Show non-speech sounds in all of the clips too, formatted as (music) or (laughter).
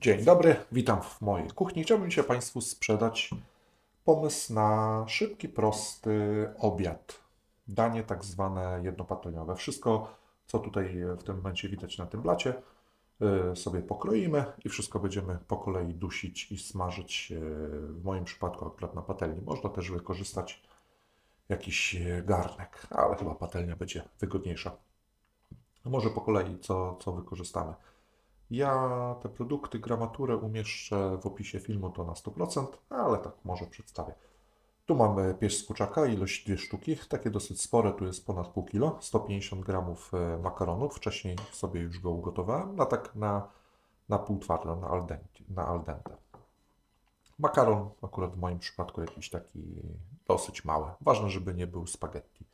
Dzień dobry, witam w mojej kuchni. Chciałbym dzisiaj Państwu sprzedać pomysł na szybki, prosty obiad. Danie tak zwane jednopatelniowe. Wszystko, co tutaj w tym momencie widać na tym blacie, y, sobie pokroimy i wszystko będziemy po kolei dusić i smażyć. y, W moim przypadku akurat na patelni. Można też wykorzystać jakiś garnek, ale chyba patelnia będzie wygodniejsza. Może po kolei, co, co wykorzystamy. Ja te produkty, gramaturę umieszczę w opisie filmu to na 100%, ale tak może przedstawię. Tu mamy pieść z kurczaka, ilość dwie sztuki, takie dosyć spore, tu jest ponad pół kilo, 150 gramów e, makaronów, wcześniej sobie już go ugotowałem, na tak na, na pół twardo, na al dente, na al dente. Makaron akurat w moim przypadku jakiś taki dosyć mały, ważne, żeby nie był spaghetti.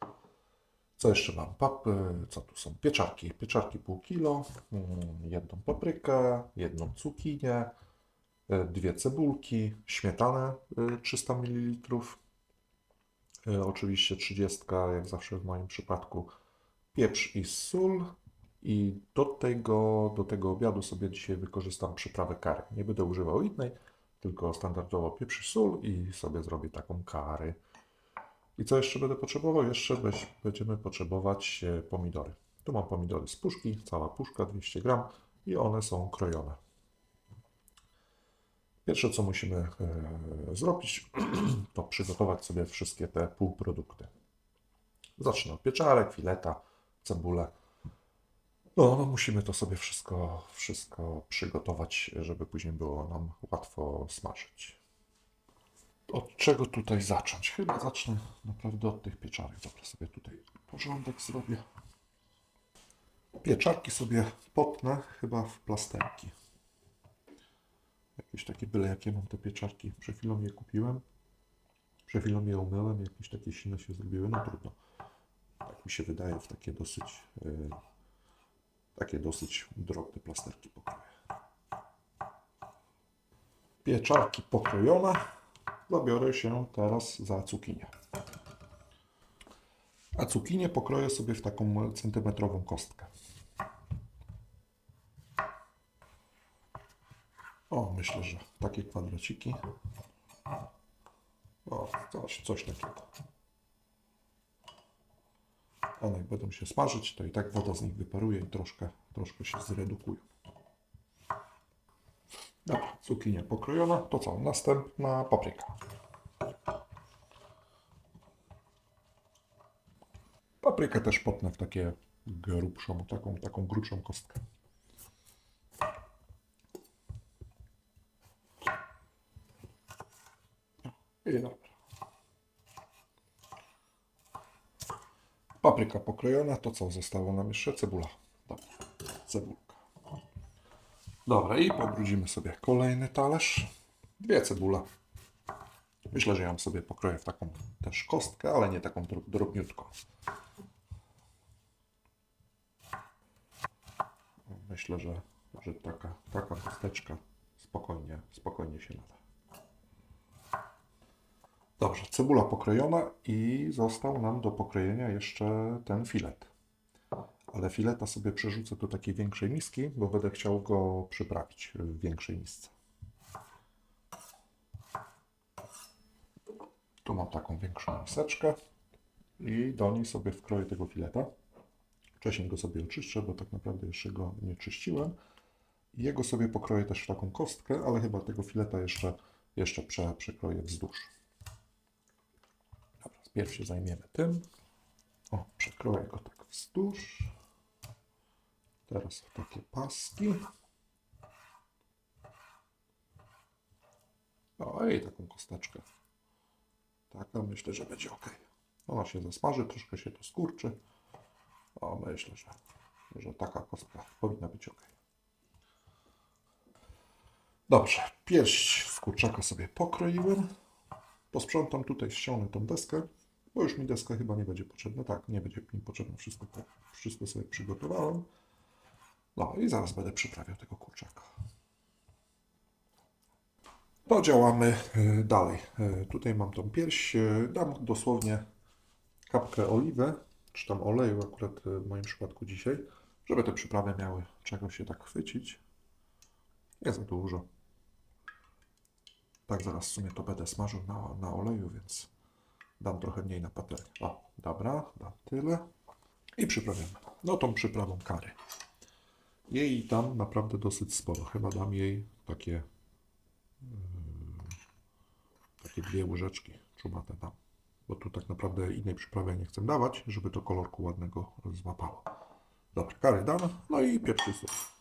Co jeszcze mam? Pap, co tu są? Pieczarki. Pieczarki pół kilo, mm, jedną paprykę, jedną cukinię, y, dwie cebulki, śmietanę y, 300 ml, oczywiście 30, jak zawsze w moim przypadku, pieprz i sól. I do tego, do tego obiadu sobie dzisiaj wykorzystam przyprawę curry. Nie będę używał innej, tylko standardowo pieprz i sól i sobie zrobię taką curry. I co jeszcze będę potrzebował? Jeszcze weź- będziemy potrzebować e, pomidory. Tu mam pomidory z puszki, cała puszka 200 gram i one są krojone. Pierwsze co musimy e, zrobić, (clears throat) to przygotować sobie wszystkie te półprodukty. Zacznę od pieczarek, fileta, cebulę. No, no musimy to sobie wszystko, wszystko przygotować, żeby później było nam łatwo smażyć. Od czego tutaj zacząć? Chyba zacznę naprawdę od tych pieczarek. Dobra, sobie tutaj porządek zrobię. Pieczarki sobie potnę chyba w plasterki. Jakieś takie byle jakie mam te pieczarki. Przed chwilą je kupiłem. Przed chwilą je umyłem. Jakieś takie silne się zrobiły. No trudno. Tak mi się wydaje w takie dosyć yy, takie dosyć drobne plasterki pokroję. Pieczarki pokrojone zabiorę się teraz za cukinię. A cukinię pokroję sobie w taką centymetrową kostkę. O, myślę, że takie kwadraciki. O, coś, coś takiego. One jak będą się smażyć, to i tak woda z nich wyparuje i troszkę, troszkę się zredukują. Dobra, cukinia pokrojona. To co? Następna papryka. Paprykę też potnę w takie grubszą, taką, taką grubszą kostkę. I dobra. Papryka pokrojona, to co zostało nam jeszcze? Cebula. Dobra, cebulka. Dobra, i pobrudzimy sobie kolejny talerz. Dwie cebule. Myślę, że ją sobie pokroję w taką też kostkę, ale nie taką dro- drobniutką. Myślę, że, że taka, taka kosteczka spokojnie, spokojnie się nada. Dobrze, cebula pokrojona i został nam do pokrojenia jeszcze ten filet. Ale fileta sobie przerzucę do takiej większej miski, bo będę chciał go przyprawić w większej misce. Tu mam taką większą miseczkę i do niej sobie wkroję tego fileta. Wcześniej go sobie oczyszczę, bo tak naprawdę jeszcze go nie czyściłem. Jego sobie pokroję też w taką kostkę, ale chyba tego fileta jeszcze, jeszcze prze, przekroję wzdłuż. Dobra, pierw się zajmiemy tym. O, przekroję go tak wzdłuż. Teraz takie paski. O, i taką kosteczkę. Taka myślę, że będzie ok. Ona się zasmaży, troszkę się to skurczy. O, myślę, że, że taka kostka powinna być ok. Dobrze, pierś z kurczaka sobie pokroiłem. Posprzątam tutaj, ściągnę tą deskę, bo już mi deska chyba nie będzie potrzebna. Tak, nie będzie mi potrzebna, wszystko, wszystko sobie przygotowałem. No i zaraz będę przyprawiał tego kurczaka. To działamy e, dalej. E, Tutaj mam tą pierś. e, Dam dosłownie kapkę oliwy, czy tam oleju akurat w moim przypadku dzisiaj, żeby te przyprawy miały czego się tak chwycić. Nie za dużo. Tak, zaraz w sumie to będę smażył na, na oleju, więc dam trochę mniej na patelnię. O, dobra, dam tyle. I przyprawiamy. No tą przyprawą kary. Jej tam naprawdę dosyć sporo. Chyba dam jej takie mm, takie dwie łyżeczki czubate dam. Bo tu tak naprawdę innej przyprawy nie chcę dawać, żeby to kolorku ładnego złapało. Dobra, kary dane. No i pieprz i sól.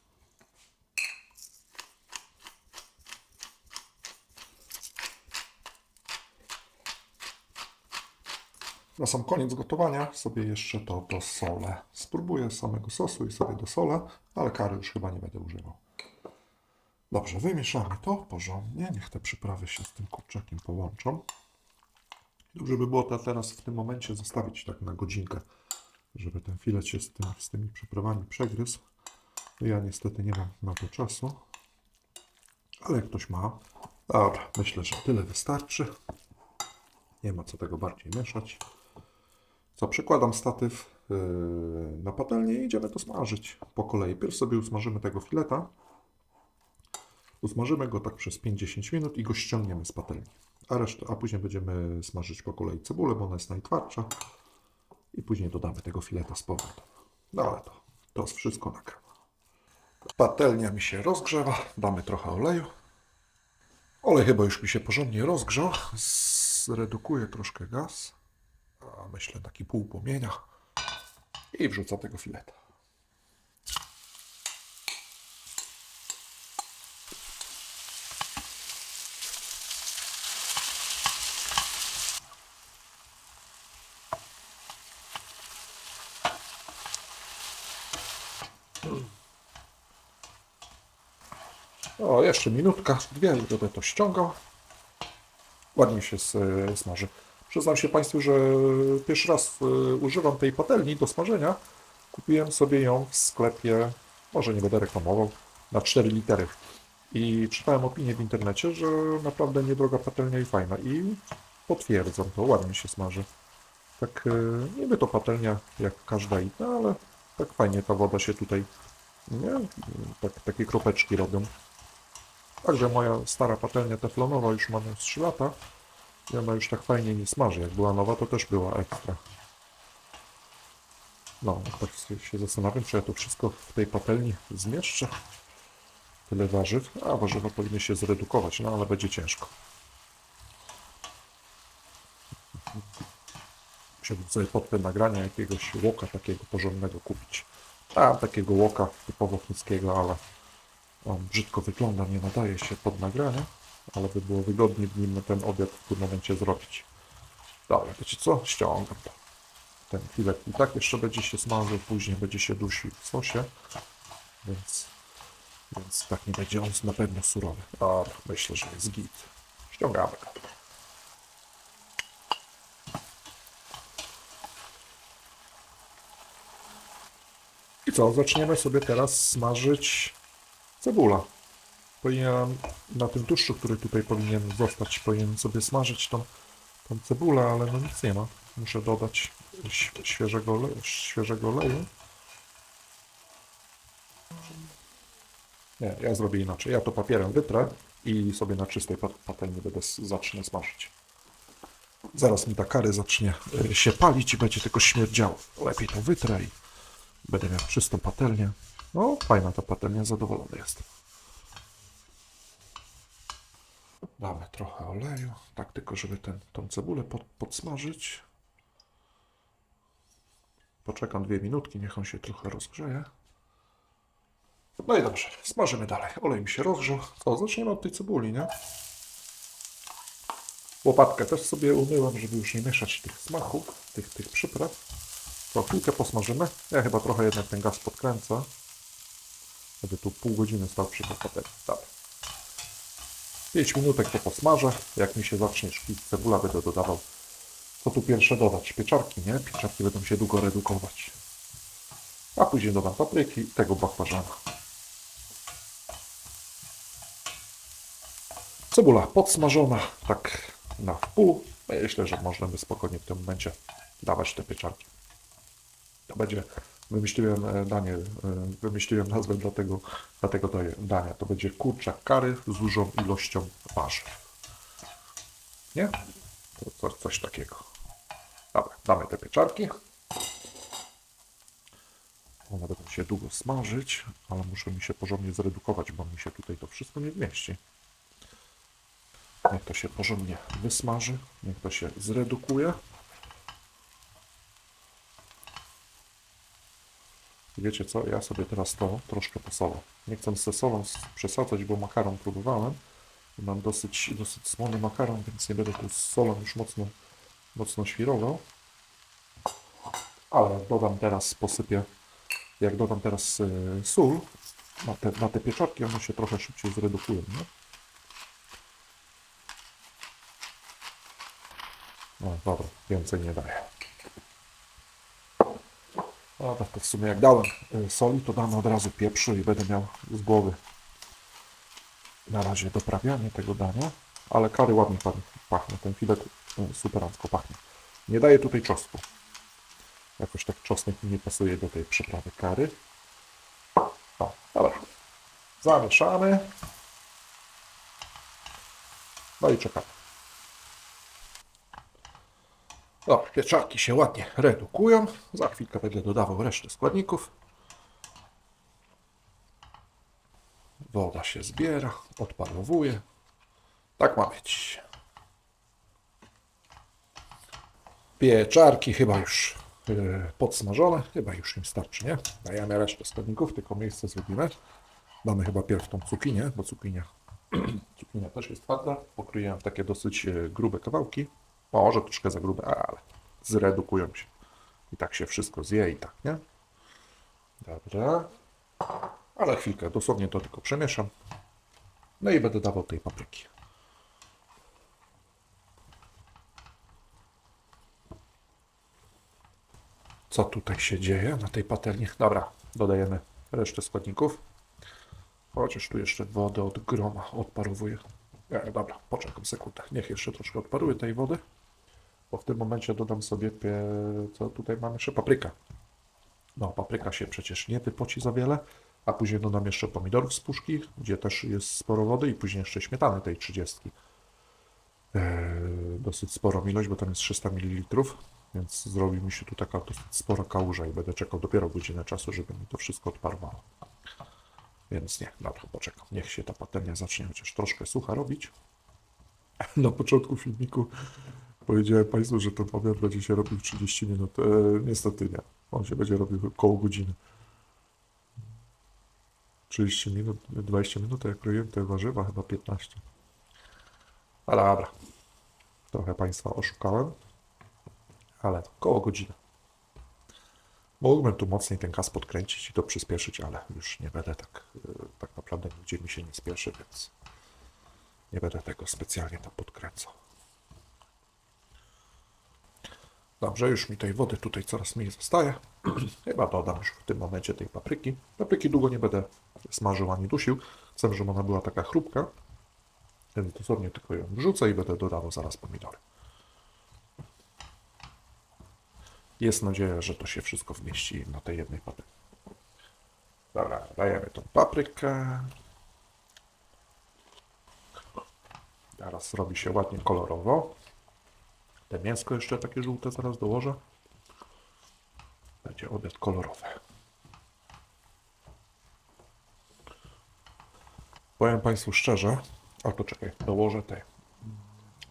Na sam koniec gotowania sobie jeszcze to dosolę. Spróbuję samego sosu i sobie dosolę, ale kary już chyba nie będę używał. Dobrze, wymieszamy to porządnie. Niech te przyprawy się z tym kurczakiem połączą. Dobrze by było to teraz w tym momencie zostawić tak na godzinkę, żeby ten filet się z, tym, z tymi przyprawami przegryzł. No Ja niestety nie mam na to czasu, ale jak ktoś ma, dobra, myślę, że tyle wystarczy. Nie ma co tego bardziej mieszać. Co, przykładam statyw yy, na patelnię i idziemy to smażyć po kolei. Pierw sobie usmażymy tego fileta. Usmażymy go tak przez 5-10 minut i go ściągniemy z patelni. A, resztę, a później będziemy smażyć po kolei cebulę, bo ona jest najtwardsza. I później dodamy tego fileta z powrotem. No ale to, to jest wszystko nagrane. Patelnia mi się rozgrzewa. Damy trochę oleju. Olej chyba już mi się porządnie rozgrzał. Zredukuję troszkę gaz. A myślę taki pół płomienia. I wrzucę tego fileta. O, jeszcze minutka, dwie, będę to ściągał. Ładnie się s- smaży. Przyznam się Państwu, że pierwszy raz y, używam tej patelni do smażenia. Kupiłem sobie ją w sklepie, może nie będę reklamował, na 4 litery. I czytałem opinię w internecie, że naprawdę niedroga patelnia i fajna. I potwierdzam to, ładnie się smaży. Tak, y, niby to patelnia jak każda inna, ale tak fajnie ta woda się tutaj, nie? Tak, takie kropeczki robią. Także moja stara patelnia teflonowa już ma z 3 lata i ona już tak fajnie nie smaży. Jak była nowa, to też była ekstra. No, tak się- się zastanawiam, czy ja to wszystko w tej patelni zmieszczę. Tyle warzyw. A, warzywa powinny się zredukować, no ale będzie ciężko. Musiałbym sobie pod te nagrania jakiegoś łoka takiego porządnego kupić. A, takiego łoka typowo chińskiego, ale on brzydko wygląda, nie nadaje się pod nagranie, ale by było wygodniej w nim ten obiad w tym momencie zrobić. Dobra, wiecie co? Ściągam. Ten filet i tak jeszcze będzie się smażył, później będzie się dusił w sosie, więc, więc tak nie będzie on na pewno surowy. Dobra, myślę, że jest git. Ściągamy. I co? Zaczniemy sobie teraz smażyć cebula. Powinienem na tym tłuszczu, który tutaj powinien zostać, powinien sobie smażyć tą, tą cebulę, ale no nic nie ma. Muszę dodać świeżego, ole- świeżego oleju. Nie, ja zrobię inaczej. Ja to papierem wytrę i sobie na czystej pat- patelni będę zacznę smażyć. Zaraz mi ta kary zacznie y, się palić i będzie tylko śmierdziało. Lepiej to wytrę i będę miał czystą patelnię. No, fajna ta patelnia, zadowolony jestem. Damy trochę oleju, tak tylko, żeby ten, tą cebulę pod, podsmażyć. Poczekam dwie minutki, niech on się trochę rozgrzeje. No i dobrze, smażymy dalej. Olej mi się rozgrzał. Co, zaczniemy od tej cebuli, nie? Łopatkę też sobie umyłem, żeby już nie mieszać tych smaków, tych, tych przypraw. To chwilkę posmażymy. Ja chyba trochę jednak ten gaz podkręcę. Będę tu pół godziny stał przy patelni. Dobra. 5 minutek to posmażę. Jak mi się zacznie szklić cebula, będę dodawał. Co tu pierwsze dodać? Pieczarki, nie? Pieczarki będą się długo redukować. A później dodam papryki i tego bakłażana. Cebula podsmażona, tak na wpół. Myślę, że możemy spokojnie w tym momencie dawać te pieczarki. To będzie Wymyśliłem e, danie, e, wymyśliłem nazwę dla tego, dla tego dania. To będzie kurczak kary z dużą ilością warzyw. Nie? To, coś takiego. Dobra, damy te pieczarki. One będą się długo smażyć, ale muszę mi się porządnie zredukować, bo mi się tutaj to wszystko nie zmieści. Niech to się porządnie wysmaży, niech to się zredukuje. Wiecie co, ja sobie teraz to troszkę posolę. Nie chcę ze solą przesadzać, bo makaron próbowałem. Mam dosyć, dosyć słony makaron, więc nie będę tu z solą już mocno, mocno świrował. Ale dodam teraz, posypię, jak dodam teraz y, sól na te, na te pieczarki, one się trochę szybciej zredukują, nie? No dobra, więcej nie daję. Dobra, to w sumie jak dałem y, soli, to damy od razu pieprzu i będę miał z głowy na razie doprawianie tego dania, ale kary ładnie pachnie, ten filet y, superancko pachnie. Nie daję tutaj czosnku. Jakoś tak czosnek nie pasuje do tej przyprawy kary. O, dobra. Zamieszamy. No i czekamy. Dobra, pieczarki się ładnie redukują. Za chwilkę będę dodawał resztę składników. Woda się zbiera, odparowuje. Tak ma być. Pieczarki chyba już yy, podsmażone. Chyba już im starczy, nie? Dajemy resztę składników, tylko miejsce zrobimy. Damy chyba pierw tą cukinię, bo cukinia, (clears throat) cukinia też jest twarda. Pokryję w takie dosyć yy, grube kawałki. Może troszkę za grube, ale zredukują się. I tak się wszystko zje i tak, nie? Dobra. Ale chwilkę, dosłownie to tylko przemieszam. No i będę dawał tej papryki. Co tutaj się dzieje na tej patelni? Dobra, dodajemy resztę składników. Chociaż tu jeszcze wodę od groma odparowuję. E, dobra, poczekam sekundę. Niech jeszcze troszkę odparuje tej wody. Bo w tym momencie dodam sobie, co tutaj mamy jeszcze? Paprykę. No, papryka się przecież nie wypoci za wiele, a później dodam jeszcze pomidorów z puszki, gdzie też jest sporo wody i później jeszcze śmietany tej 30. Eee, dosyć sporą ilość, bo tam jest 300 ml, więc zrobi mi się tu taka dosyć spora kałuża i będę czekał dopiero godzinę czasu, żeby mi to wszystko odparowało. Więc nie, dobra, poczekam. Niech się ta patelnia zacznie chociaż troszkę sucha robić. (laughs) Na początku filmiku powiedziałem Państwu, że ten obiad będzie się robił w 30 minut. E, niestety nie. On się będzie robił około godziny. 30 minut, 20 minut, jak kroiłem te warzywa, chyba 15. Ale dobra. Trochę Państwa oszukałem. Ale około godziny. Mógłbym tu mocniej ten gaz podkręcić i to przyspieszyć, ale już nie będę tak, e, tak naprawdę nigdzie mi się nie spieszy, więc nie będę tego specjalnie tam podkręcał. Dobrze, już mi tej wody tutaj coraz mniej zostaje. (clears throat) Chyba dodam już w tym momencie tej papryki. Papryki długo nie będę smażył ani dusił. Chcę, żeby ona była taka chrupka. Więc dosłownie tylko ją wrzucę i będę dodawał zaraz pomidory. Jest nadzieja, że to się wszystko wmieści na tej jednej papryce. Dobra, dajemy tą paprykę. Teraz robi się ładnie kolorowo. Te mięsko jeszcze takie żółte zaraz dołożę. Będzie obiad kolorowy. Powiem Państwu szczerze, a to czekaj, dołożę te,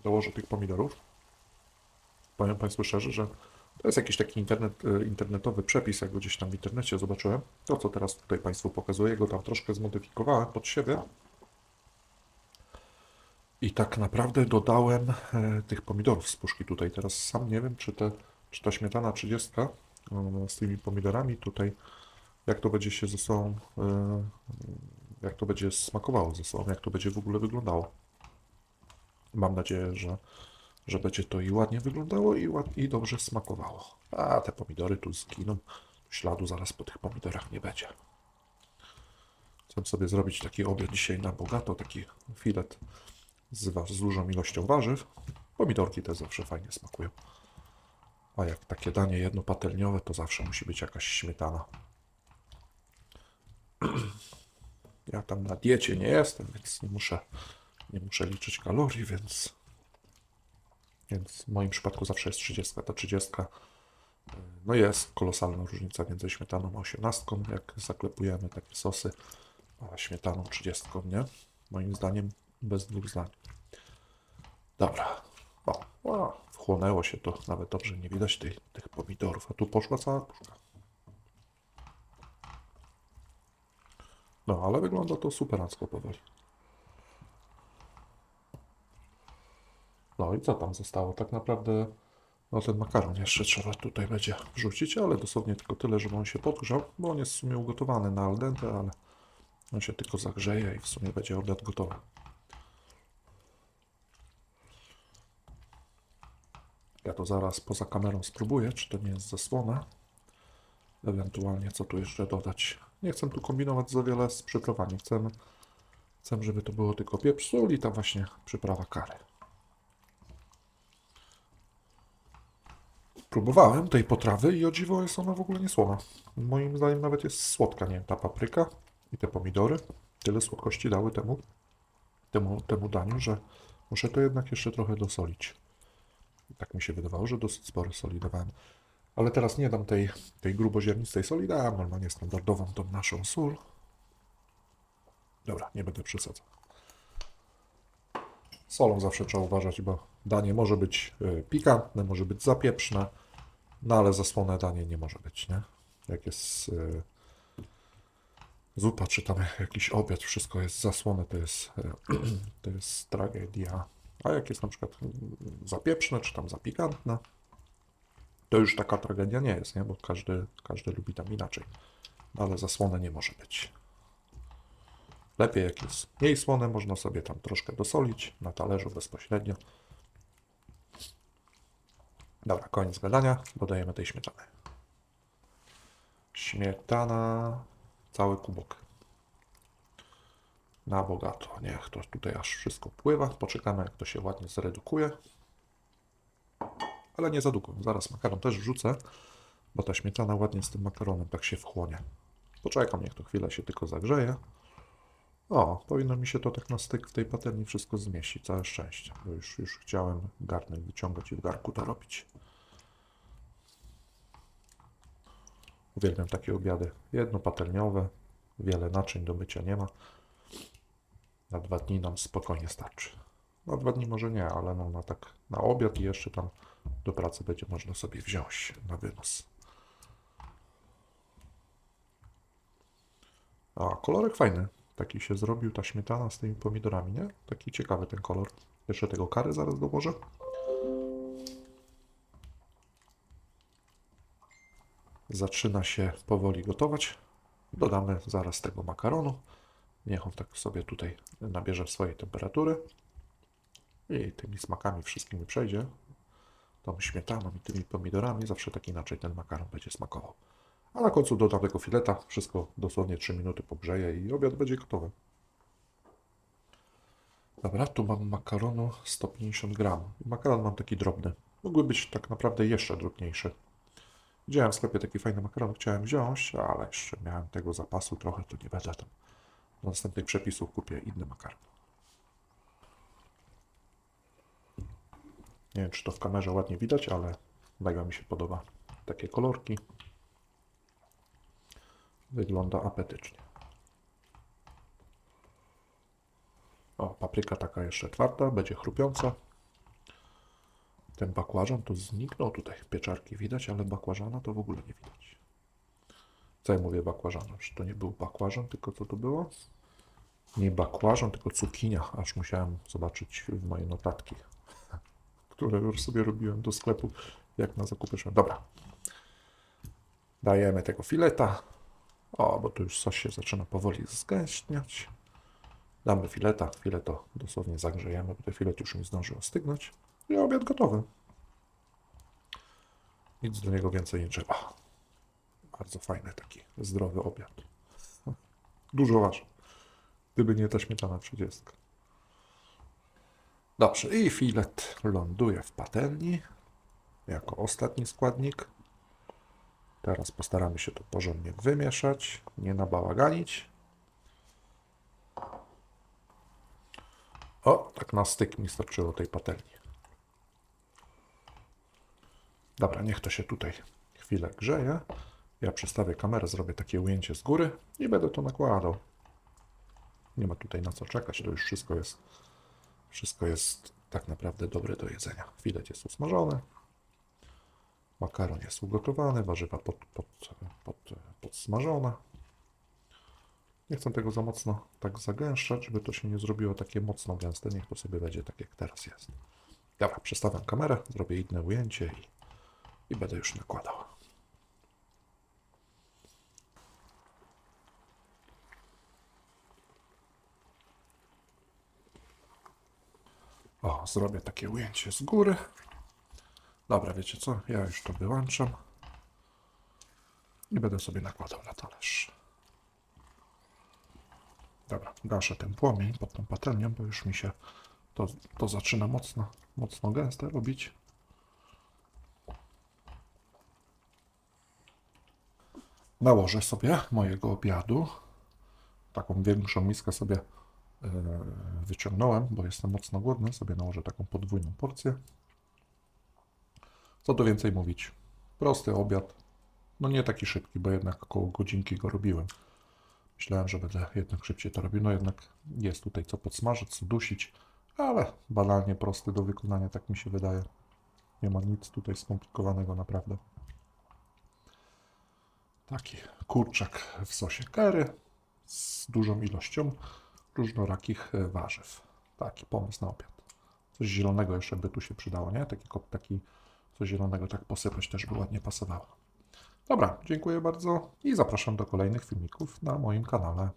dołożę tych pomidorów. Powiem Państwu szczerze, że to jest jakiś taki internet, e, internetowy przepis, jak go gdzieś tam w internecie zobaczyłem. To, co teraz tutaj Państwu pokazuję, go tam troszkę zmodyfikowałem pod siebie. I tak naprawdę dodałem e, tych pomidorów z puszki tutaj. Teraz sam nie wiem, czy, te, czy ta śmietana 30 e, z tymi pomidorami tutaj, jak to będzie się ze sobą, e, jak to będzie smakowało ze sobą, jak to będzie w ogóle wyglądało. Mam nadzieję, że, że będzie to i ładnie wyglądało i, ład, i dobrze smakowało. A te pomidory tu zginą. Śladu zaraz po tych pomidorach nie będzie. Chcę sobie zrobić taki obiad dzisiaj na bogato, taki filet z, z dużą ilością warzyw. Pomidorki też zawsze fajnie smakują. A jak takie danie jednopatelniowe, to zawsze musi być jakaś śmietana. (clears throat) Ja tam na diecie nie jestem, więc nie muszę, nie muszę liczyć kalorii, więc, więc w moim przypadku zawsze jest 30. Ta 30 y, no jest kolosalna różnica między śmietaną a 18, jak zaklepujemy takie sosy, a śmietaną 30, nie? Moim zdaniem bez dwóch zdań. Dobra. O, o, wchłonęło się to, nawet dobrze nie widać tej, tych pomidorów, a tu poszła cała puszka. No, ale wygląda to superancko powoli. No i co tam zostało? Tak naprawdę, no ten makaron jeszcze trzeba tutaj będzie wrzucić, ale dosłownie tylko tyle, żeby on się podgrzał, bo on jest w sumie ugotowany na al dente, ale on się tylko zagrzeje i w sumie będzie obiad gotowy. Ja to zaraz poza kamerą spróbuję, czy to nie jest zasłona. Ewentualnie co tu jeszcze dodać. Nie chcę tu kombinować za wiele z przyprawami. Chcę, chcę żeby to było tylko pieprz, sól i ta właśnie przyprawa kary. Próbowałem tej potrawy i o dziwo jest ona w ogóle nie słona. Moim zdaniem nawet jest słodka, nie wiem, ta papryka i te pomidory. Tyle słodkości dały temu, temu, temu daniu, że muszę to jednak jeszcze trochę dosolić. Tak mi się wydawało, że dosyć spore soli dawałem. Ale teraz nie dam tej, tej gruboziarnistej soli, dam normalnie standardową tą naszą sól. Dobra, nie będę przesadzał. Solą zawsze trzeba uważać, bo danie może być y, pikantne, może być zapieprzne, no ale zasłone danie nie może być, nie? Jak jest y, zupa, czy tam jakiś obiad, wszystko jest zasłone, to jest, y, (clears throat) to jest tragedia. A jak jest na przykład zapieprzne, czy tam zapikantne, to już taka tragedia nie jest, nie? Bo każdy, każdy lubi tam inaczej. No ale zasłone nie może być. Lepiej jak jest mniej słone, można sobie tam troszkę dosolić na talerzu bezpośrednio. Dobra, koniec gadania, dodajemy tej śmietany. Śmietana, cały kubok. Na bogato, niech to tutaj aż wszystko pływa. Poczekamy jak to się ładnie zredukuje. Ale nie za długo, zaraz makaron też wrzucę, bo ta śmietana ładnie z tym makaronem tak się wchłonie. Poczekam, niech to chwilę się tylko zagrzeje. O, powinno mi się to tak na styk w tej patelni wszystko zmieścić, całe szczęście, bo już, już chciałem garnek wyciągać i w garku to robić. Uwielbiam takie obiady jednopatelniowe, wiele naczyń do mycia nie ma. Na dwa dni nam spokojnie starczy. Na dwa dni może nie, ale no na tak na obiad i jeszcze tam do pracy będzie można sobie wziąć na wynos. A kolorek fajny. Taki się zrobił ta śmietana z tymi pomidorami, nie? Taki ciekawy ten kolor. Jeszcze tego kary zaraz dołożę. Zaczyna się powoli gotować. Dodamy zaraz tego makaronu. Niech on tak sobie tutaj nabierze swojej temperatury. I tymi smakami wszystkimi przejdzie. Tą śmietaną i tymi pomidorami. Zawsze tak inaczej ten makaron będzie smakował. A na końcu dodam tego fileta. Wszystko dosłownie 3 minuty pogrzeję i obiad będzie gotowy. Dobra, tu mam makaronu 150 gram. Makaron mam taki drobny. Mógłby być tak naprawdę jeszcze drobniejszy. Widziałem w sklepie taki fajny makaron, chciałem wziąć, ale jeszcze miałem tego zapasu trochę, to nie będę tam. Do następnych przepisów kupię inny makaron. Nie wiem, czy to w kamerze ładnie widać, ale mega mi się podoba. Takie kolorki. Wygląda apetycznie. O, papryka taka jeszcze twarda, będzie chrupiąca. Ten bakłażan to zniknął tutaj. Pieczarki widać, ale bakłażana to w ogóle nie widać. Co ja mówię bakłażanem? Czy to nie był bakłażan, tylko co to było? Nie bakłażan, tylko cukinia. Aż musiałem zobaczyć w moje notatki, (laughs) które już sobie robiłem do sklepu, jak na zakupy szedłem. Dobra. Dajemy tego fileta. O, bo tu już sos się zaczyna powoli zgęśniać. Damy fileta. Filet to dosłownie zagrzejemy, bo ten filet już mi zdążył ostygnąć. I obiad gotowy. Nic do niego więcej nie trzeba. Bardzo fajny taki zdrowy obiad. (laughs) Dużo waży. Gdyby nie ta śmietana 30. Dobrze, i filet ląduje w patelni. jako ostatni składnik. Teraz postaramy się to porządnie wymieszać, nie nabałaganić. O, tak na styk mi starczyło tej patelni. Dobra, niech to się tutaj chwilę grzeje. Ja przestawię kamerę, zrobię takie ujęcie z góry i będę to nakładał. Nie ma tutaj na co czekać, to już wszystko jest, wszystko jest tak naprawdę dobre do jedzenia. Filet jest usmażony, makaron jest ugotowany, warzywa pod, pod, pod, podsmażone. Nie chcę tego za mocno tak zagęszczać, żeby to się nie zrobiło takie mocno gęste. Niech to sobie będzie tak, jak teraz jest. Dobra, przestawiam kamerę, zrobię inne ujęcie i, i będę już nakładał. O, zrobię takie ujęcie z góry. Dobra, wiecie co? Ja już to wyłączam. I będę sobie nakładał na talerz. Dobra, gaszę ten płomień pod tą patelnią, bo już mi się to, to zaczyna mocno, mocno gęste robić. Nałożę sobie mojego obiadu. Taką większą miskę sobie wyciągnąłem, bo jestem mocno głodny. Sobie nałożę taką podwójną porcję. Co tu więcej mówić? Prosty obiad. No nie taki szybki, bo jednak około godzinki go robiłem. Myślałem, że będę jednak szybciej to robił. No jednak jest tutaj co podsmażyć, co dusić, ale banalnie prosty do wykonania, tak mi się wydaje. Nie ma nic tutaj skomplikowanego naprawdę. Taki kurczak w sosie curry z dużą ilością różnorakich e, warzyw. Taki pomysł na obiad. Coś zielonego jeszcze by tu się przydało, nie? Taki, taki coś zielonego tak posypać też by ładnie pasowało. Dobra, dziękuję bardzo i zapraszam do kolejnych filmików na moim kanale.